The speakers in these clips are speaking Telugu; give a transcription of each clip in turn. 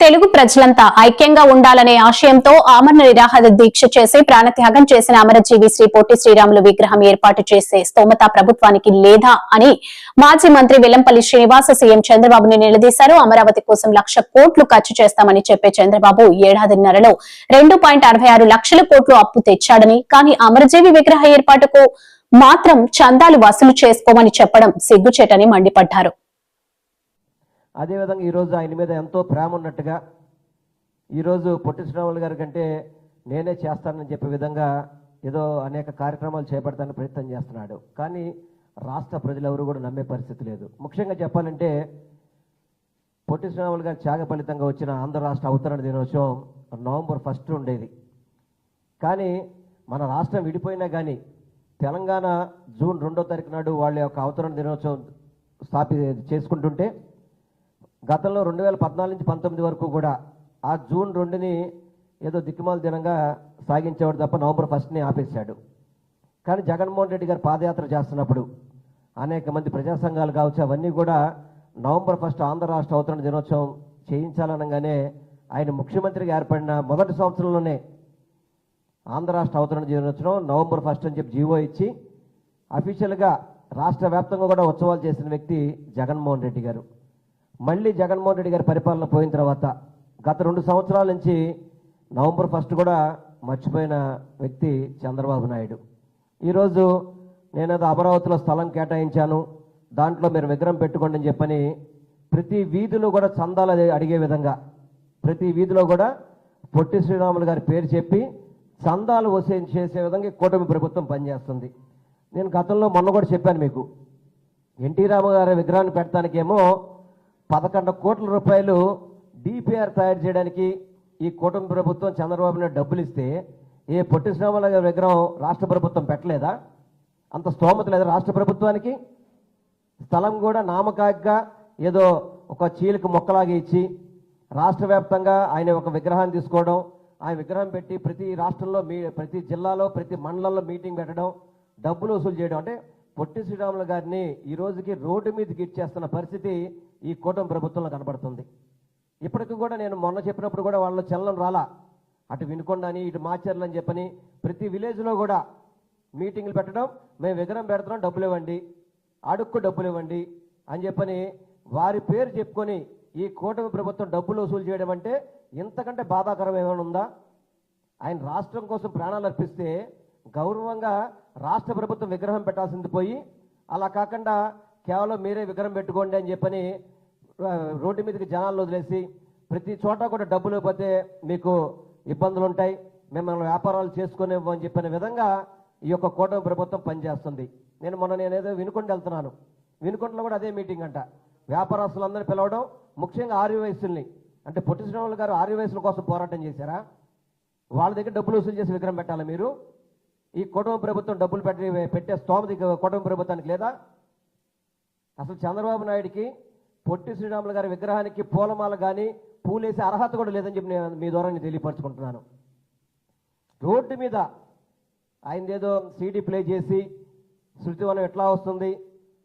తెలుగు ప్రజలంతా ఐక్యంగా ఉండాలనే ఆశయంతో ఆమరణ నిరాహార దీక్ష చేసి ప్రాణత్యాగం చేసిన అమరజీవి శ్రీ పొట్టి శ్రీరాములు విగ్రహం ఏర్పాటు చేసే స్తోమత ప్రభుత్వానికి లేదా అని మాజీ మంత్రి వెల్లంపల్లి శ్రీనివాస సీఎం చంద్రబాబుని నిలదీశారు. అమరావతి కోసం లక్ష కోట్లు ఖర్చు చేస్తామని చెప్పే చంద్రబాబు ఏడాదిన్నరలో రెండు పాయింట్ అరవై ఆరు లక్షల కోట్లు అప్పు తెచ్చాడని కానీ అమరజీవి విగ్రహ ఏర్పాటుకు మాత్రం చందాలు వసూలు చేసుకోమని చెప్పడం సిగ్గుచేటని మండిపడ్డారు. అదేవిధంగా ఈరోజు ఆయన మీద ఎంతో ప్రేమ ఉన్నట్టుగా ఈరోజు పొట్టి శ్రీరాములు గారి కంటే నేనే చేస్తానని చెప్పే విధంగా ఏదో అనేక కార్యక్రమాలు చేపడతానికి ప్రయత్నం చేస్తున్నాడు. కానీ రాష్ట్ర ప్రజలు ఎవరు కూడా నమ్మే పరిస్థితి లేదు. ముఖ్యంగా చెప్పాలంటే పొట్టి శ్రీరాములు గారి త్యాగ ఫలితంగా వచ్చిన ఆంధ్ర రాష్ట్ర అవతరణ దినోత్సవం నవంబర్ ఫస్ట్ ఉండేది. కానీ మన రాష్ట్రం విడిపోయినా కానీ తెలంగాణ జూన్ రెండో తారీఖు నాడు వాళ్ళ యొక్క అవతరణ దినోత్సవం స్థాపి చేసుకుంటుంటే గతంలో రెండు వేల పద్నాలుగు నుంచి పంతొమ్మిది వరకు కూడా ఆ జూన్ రెండుని ఏదో దిక్కుమాల దినంగా సాగించేవాడు తప్ప నవంబర్ ఫస్ట్ని ఆపేశాడు. కానీ జగన్మోహన్ రెడ్డి గారు పాదయాత్ర చేస్తున్నప్పుడు అనేక మంది ప్రజా సంఘాలు కావచ్చు అవన్నీ కూడా నవంబర్ ఫస్ట్ ఆంధ్ర రాష్ట్ర అవతరణ దినోత్సవం చేయించాలనగానే ఆయన ముఖ్యమంత్రిగా ఏర్పడిన మొదటి సంవత్సరంలోనే ఆంధ్ర రాష్ట్ర అవతరణ దినోత్సవం నవంబర్ ఫస్ట్ అని చెప్పి జీవో ఇచ్చి అఫీషియల్గా రాష్ట్ర వ్యాప్తంగా కూడా ఉత్సవాలు చేసిన వ్యక్తి జగన్మోహన్ రెడ్డి గారు. మళ్ళీ జగన్మోహన్ రెడ్డి గారి పరిపాలన పోయిన తర్వాత గత రెండు సంవత్సరాల నుంచి నవంబర్ ఫస్ట్ కూడా మర్చిపోయిన వ్యక్తి చంద్రబాబు నాయుడు. ఈరోజు నేనేదో అమరావతిలో స్థలం కేటాయించాను దాంట్లో మీరు విగ్రహం పెట్టుకోండి అని చెప్పని ప్రతి వీధిలో కూడా చందాలు అడిగే విధంగా ప్రతి వీధిలో కూడా పొట్టి శ్రీరాములు గారి పేరు చెప్పి చందాలు వసూలు చేసే విధంగా ఈ కూటమి ప్రభుత్వం పనిచేస్తుంది. నేను గతంలో మొన్న కూడా చెప్పాను మీకు ఎన్టీ రామ గారి విగ్రహాన్ని పెట్టడానికేమో పదకొండు కోట్ల రూపాయలు డిపిఆర్ తయారు చేయడానికి ఈ కూటమి ప్రభుత్వం చంద్రబాబు నాయుడు డబ్బులు ఇస్తే ఏ పొట్టి శ్రీరాముల గారి విగ్రహం రాష్ట్ర ప్రభుత్వం పెట్టలేదా? అంత స్తోమత లేదా రాష్ట్ర ప్రభుత్వానికి? స్థలం కూడా నామకాగ్గా ఏదో ఒక చీలిక మొక్కలాగా ఇచ్చి రాష్ట్ర వ్యాప్తంగా ఆయన ఒక విగ్రహాన్ని తీసుకోవడం ఆ విగ్రహం పెట్టి ప్రతి రాష్ట్రంలో మీ ప్రతి జిల్లాలో ప్రతి మండలంలో మీటింగ్ పెట్టడం డబ్బులు వసూలు చేయడం. అంటే పొట్టి శ్రీరాములు గారిని ఈ రోజుకి రోడ్డు మీదకి ఇచ్చేస్తున్న పరిస్థితి ఈ కూటమి ప్రభుత్వంలో కనబడుతుంది ఇప్పటికి కూడా నేను మొన్న చెప్పినప్పుడు కూడా వాళ్ళు చలనం రాలా. అటు వినుకొండ అని ఇటు మాచర్లు అని చెప్పని ప్రతి విలేజ్లో కూడా మీటింగ్లు పెట్టడం మేము విగ్రహం పెడుతున్నాం డబ్బులు ఇవ్వండి అడుక్కు డబ్బులు ఇవ్వండి అని చెప్పని వారి పేరు చెప్పుకొని ఈ కూటమి ప్రభుత్వం డబ్బులు వసూలు చేయడం అంటే ఇంతకంటే బాధాకరం ఏమైనా ఉందా? ఆయన రాష్ట్రం కోసం ప్రాణాలు అర్పిస్తే గౌరవంగా రాష్ట్ర ప్రభుత్వం విగ్రహం పెట్టాల్సింది పోయి అలా కాకుండా కేవలం మీరే విగ్రహం పెట్టుకోండి అని చెప్పని రోడ్డు మీదకి జనాలు వదిలేసి ప్రతి చోట కూడా డబ్బులు పోతే మీకు ఇబ్బందులు ఉంటాయి. మిమ్మల్ని వ్యాపారాలు చేసుకునే అని చెప్పిన విధంగా ఈ యొక్క కూటమి ప్రభుత్వం పనిచేస్తుంది. నేను మొన్న నేనేదో వినుకొండ వెళ్తున్నాను. వినుకొండలో కూడా అదే మీటింగ్ అంట. వ్యాపారస్తులందరినీ పిలవడం ముఖ్యంగా ఆర్యవయసుల్ని అంటే పొట్టి శ్రీరాములు గారు ఆర్య వయసుల కోసం పోరాటం చేశారా? వాళ్ళ దగ్గర డబ్బులు వసూలు చేసి విగ్రహం పెట్టాలి మీరు? ఈ కుటుంబ ప్రభుత్వం డబ్బులు పెట్టి పెట్టే స్తోమత కుటుంబ ప్రభుత్వానికి లేదా? అసలు చంద్రబాబు నాయుడికి పొట్టి శ్రీరాములు గారి విగ్రహానికి పూలమాల కానీ పూలేసే అర్హత కూడా లేదని చెప్పి నేను మీ ద్వారా నేను తెలియపరచుకుంటున్నాను. రోడ్డు మీద ఆయనదేదో ఏదో సీడీ ప్లే చేసి శృతివనం ఎట్లా వస్తుంది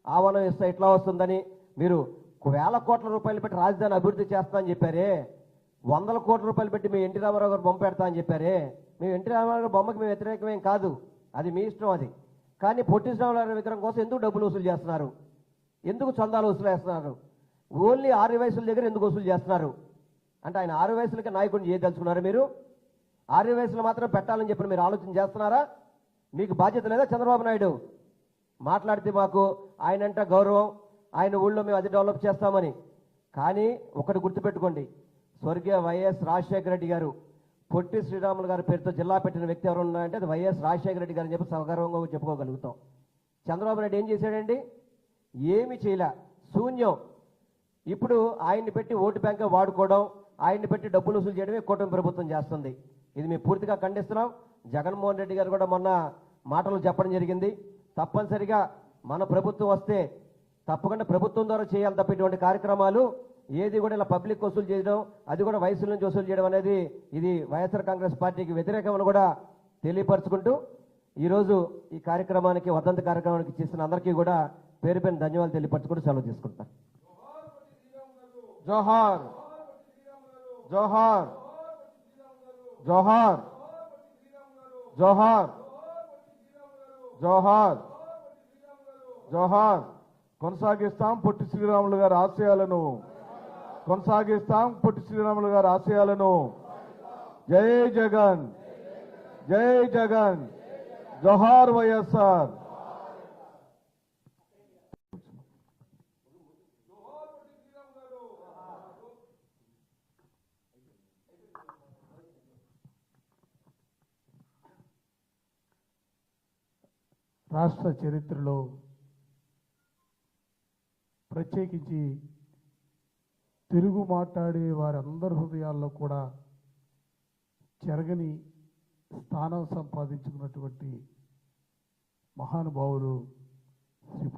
ఆవనం ఇస్తే ఎట్లా వస్తుందని మీరు వేల కోట్ల రూపాయలు పెట్టి రాజధాని అభివృద్ధి చేస్తా అని చెప్పారే వందల కోట్ల రూపాయలు పెట్టి మీ ఎన్టీ రామారావు గారు బొమ్మ పెడతా అని చెప్పారే మేము ఎన్టీ రామారావు గారి బొమ్మకి మేము వ్యతిరేకమేం కాదు అది మీ ఇష్టం అది. కానీ పొట్టి శ్రీరాములు గారి విగ్రహం కోసం ఎందుకు డబ్బులు వసూలు చేస్తున్నారు? ఎందుకు చందాలు వసూలు చేస్తున్నారు? ఓన్లీ ఆరు వయసుల దగ్గర ఎందుకు వసూలు చేస్తున్నారు? అంటే ఆయన ఆరు వయసులకి నాయకుడిని చేయదలుచుకున్నారు మీరు? ఆరు వయసులో మాత్రం పెట్టాలని చెప్పి మీరు ఆలోచన చేస్తున్నారా? మీకు బాధ్యత లేదా చంద్రబాబు నాయుడు? మాట్లాడితే మాకు ఆయనంట గౌరవం ఆయన ఊళ్ళో మేము అది డెవలప్ చేస్తామని. కానీ ఒకటి గుర్తుపెట్టుకోండి స్వర్గీయ వైఎస్ రాజశేఖర రెడ్డి గారు పొట్టి శ్రీరాములు గారి పేరుతో జిల్లా పెట్టిన వ్యక్తి ఎవరు ఉన్నారంటే అది వైఎస్ రాజశేఖర రెడ్డి గారు అని చెప్పి సగర్వంగా చెప్పుకోగలుగుతాం. చంద్రబాబు నాయుడు ఏం చేశాడండి? ఏమి చేయలే. శూన్యం. ఇప్పుడు ఆయన్ని పెట్టి ఓటు బ్యాంక్ వాడుకోవడం ఆయన్ని పెట్టి డబ్బులు వసూలు చేయడమే కూటమి ప్రభుత్వం చేస్తుంది. ఇది మేము పూర్తిగా ఖండిస్తున్నాం. జగన్మోహన్ రెడ్డి గారు కూడా మొన్న మాటలు చెప్పడం జరిగింది. తప్పనిసరిగా మన ప్రభుత్వం వస్తే తప్పకుండా ప్రభుత్వం ద్వారా చేయాలి తప్ప ఇటువంటి కార్యక్రమాలు ఏది కూడా ఇలా పబ్లిక్ వసూలు చేయడం అది కూడా వయసుల నుంచి వసూలు చేయడం అనేది ఇది వైఎస్ఆర్ కాంగ్రెస్ పార్టీకి వ్యతిరేకమని కూడా తెలియపరచుకుంటూ ఈరోజు ఈ కార్యక్రమానికి వర్ధంతి కార్యక్రమానికి చేసిన అందరికీ కూడా పేరు పైన ధన్యవాదాలు తెలియపరచుకుంటూ సెలవు తీసుకుంటాను జోహార్ జోహార్ జోహార్ జోహార్ జోహార్ జోహార్ కొనసాగిస్తాం పొట్టి శ్రీరాములు గారి ఆశయాలను కొనసాగిస్తాం పొట్టి శ్రీరాములు గారి ఆశయాలను జై జగన్ జై జగన్ జోహార్ వైఎస్ఆర్ రాష్ట్ర చరిత్రలో ప్రత్యేకించి తెలుగు మాట్లాడే వారందరి హృదయాల్లో కూడా చెరగని స్థానం సంపాదించుకున్నటువంటి మహానుభావులు శ్రీ